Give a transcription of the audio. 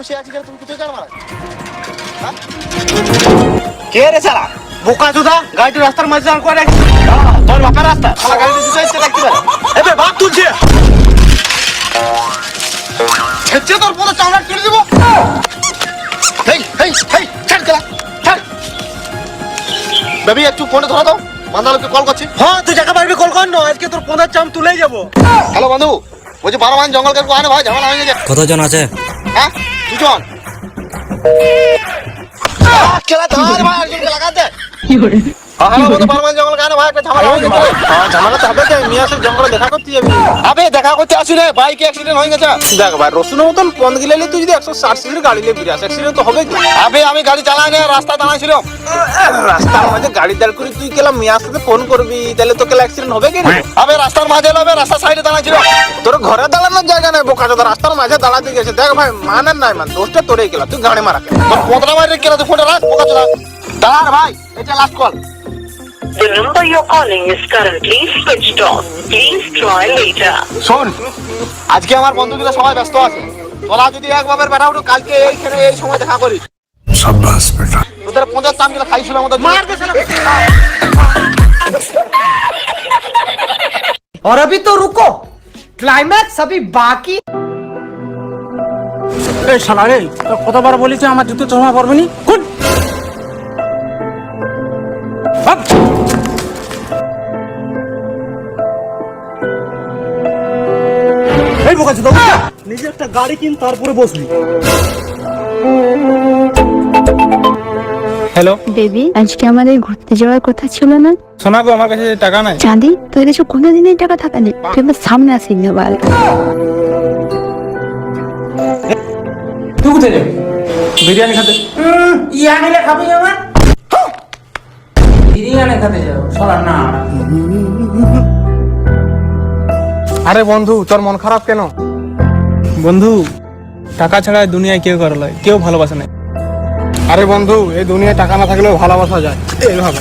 বসে আছি কেন? তুমি কোথায় গান মারা কে রে সালা বোকা চোদা? গাড়িটি রাস্তার মাঝে দাঁড় করে তোর বাপের রাস্তা। শালা গাড়ি দুটো ইচ্ছে রাখতে পারে। এবে বাপ তুলছে। ছেচে তোর পুরো চামড়া কেটে দেবো। হেই হেই হেই ছাড় গেলা ছাড়। বেবি একটু ফোনে ধরা দাও। বান্দালোকে কল করছি। হ্যাঁ তুই জায়গা পারবি কল কর না। আজকে তোর পনেরো চাম তুলেই যাব। হ্যালো বন্ধু বলছি বারো মান জঙ্গল কেন আনে ভাই ঝামেলা হয়ে গেছে। কতজন আছে? হ্যাঁ? খেলা ধর ভাই লাগাতে। দেখা করতে আসি রে। বাইক অ্যাক্সিডেন্ট হয়ে গেছে? দেখ ভাই রসুনের মতন পন্দ তুই যদি একশো ষাট সিটের গাড়ি নিয়ে অ্যাক্সিডেন্ট তো হবে আবে আমি গাড়ি চালাই না রাস্তা দাঁড়াইছিল রাস্তার মাঝে গাড়ি দাঁড় করে তুই কেলা মিয়ার সাথে ফোন করবি তাহলে তো কেলা অ্যাক্সিডেন্ট হবে কি? আবে রাস্তার মাঝে আবে রাস্তার সাইডে দাঁড়াইছিল তোর ঘরে দাঁড়ানোর নাই বোকা চোদা রাস্তার মাঝে দাঁড়াতে গেছে দেখ ভাই মানের নাই মান দোষটা তোরেই গেলা তুই গাড়ি মারা কেন? তোর পদরা মারি কেন তুই ফোনটা রাখ পোকা চলা দাঁড়া রে ভাই এটা last call The number you're calling is currently switched off. Please try later. শোন আজকে আমার বন্ধুগুলো সবাই ব্যস্ত আছে তোরা যদি এক বাবের বেটা উঠো কালকে এইখানে এই সময় দেখা করিস शाबाश बेटा তোদের পঞ্চাশ চামগুলো খাইছিল আমাদের और अभी तो रुको ক্লাইম্যাক্স আমি বাকি এ শালা কতবার বলেছি আমার জুতো চশমা পরবে নি কুট নিজে একটা গাড়ি কিন তারপরে বসবি। হ্যালো বেবি আজকে আমাদের ঘুরতে যাওয়ার কথা ছিল না? শোনা গো আমার কাছে টাকা নাই। চাঁদি তোর কাছে কোনোদিনই টাকা থাকে না তুই আমার সামনে আসিস না বল। তুই কোথায় যাবি? বিরিয়ানি খেতে। খাবি আমার বিরিয়ানি খেতে যাও শোনা না আরে বন্ধু তোর মন খারাপ কেন? বন্ধু টাকা ছাড়া দুনিয়ায় কেউ করে লয় কেউ ভালোবাসে না আরে বন্ধু এই দুনিয়ায় টাকা না থাকলেও ভালোবাসা যায়। এইভাবে।